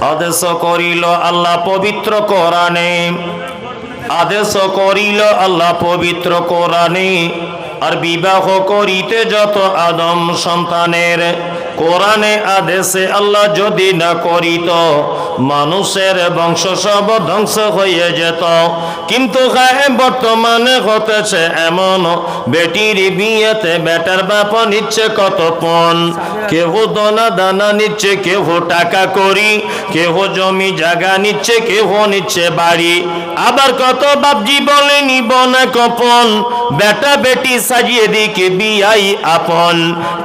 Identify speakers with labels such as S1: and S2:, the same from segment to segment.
S1: আদেশ করিল আল্লাহ পবিত্র কোরআনে। আদেশ করিল আল্লাহ পবিত্র কোরআনে। আর বিবাহ করিতে যত আদম সন্তানের কোরআনে, আদেশে আল্লাহ যদি না করিত, মানুষের বংশ সব ধ্বংস হয়ে যেত। কিন্তু বর্তমানে হতেছে এমন, বেটির বিয়েতে বেটার বাপ নিচ্ছে কত পণ। কেহ দনা দানা নিচ্ছে, কেহ টাকা করি কেহ জমি জায়গা নিচ্ছে, কেহ নিচ্ছে বাড়ি। আবার কত বাপজি বলে, নিব না কপন। বেটা বেটি সাজিয়ে দিকে বিয়াই আপন।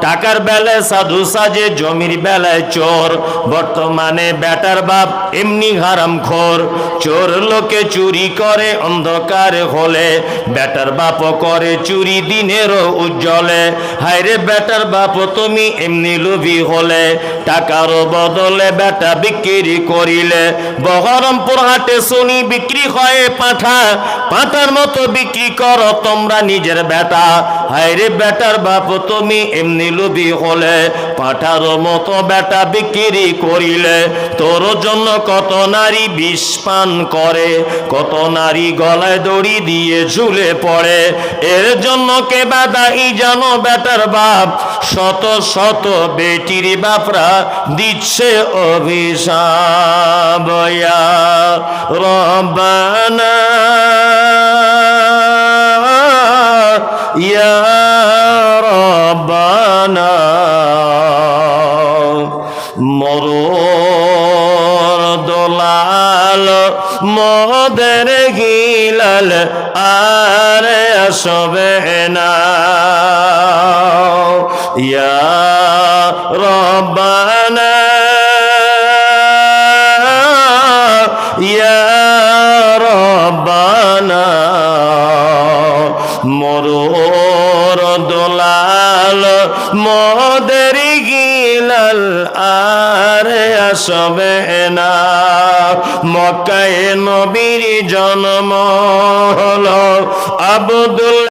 S1: টাকার বেলায় সাধু সাজে জমির বেলায় চোর। বর্তমানে বেটার বাপ এমনি হারাম খোর চোর লোকে চুরি করে, অন্ধকার হলে বেটার বাপ করে, চুরি দিনের উজ্জ্বলে। হায়রে বেটার বাপ তুমি এমনি লোভী হলে টাকার বদলে বেটা বিক্রি করিলে। বহরমপুর হাটে শুনি বিক্রি হয় পাঠা, পাঠার মতো বিক্রি করো তোমরা নিজের বেটা। হায়রে বেটার বাপ তুমি এমনি লোভী হলে পাঠার মতো বেটা বিক্রি করিলে তোর জন্য কত নারী বিষ পান করে, কত নারী গলায় দড়ি দিয়ে ঝুলে পড়ে। এর জন্য কে বাদাই জানো বেটার বাপ? শত শত বেটির বাপরা দিচ্ছে অভিশাপ রব্বানা। ইয়া রব্বানা। দোলাল মদের গিলাল আর আসবে না। ইয়া রব্বানা ইয়া দোলাল মদের গিলাল আর না। মক্কায় নবীর জন্ম হল। আব্দুল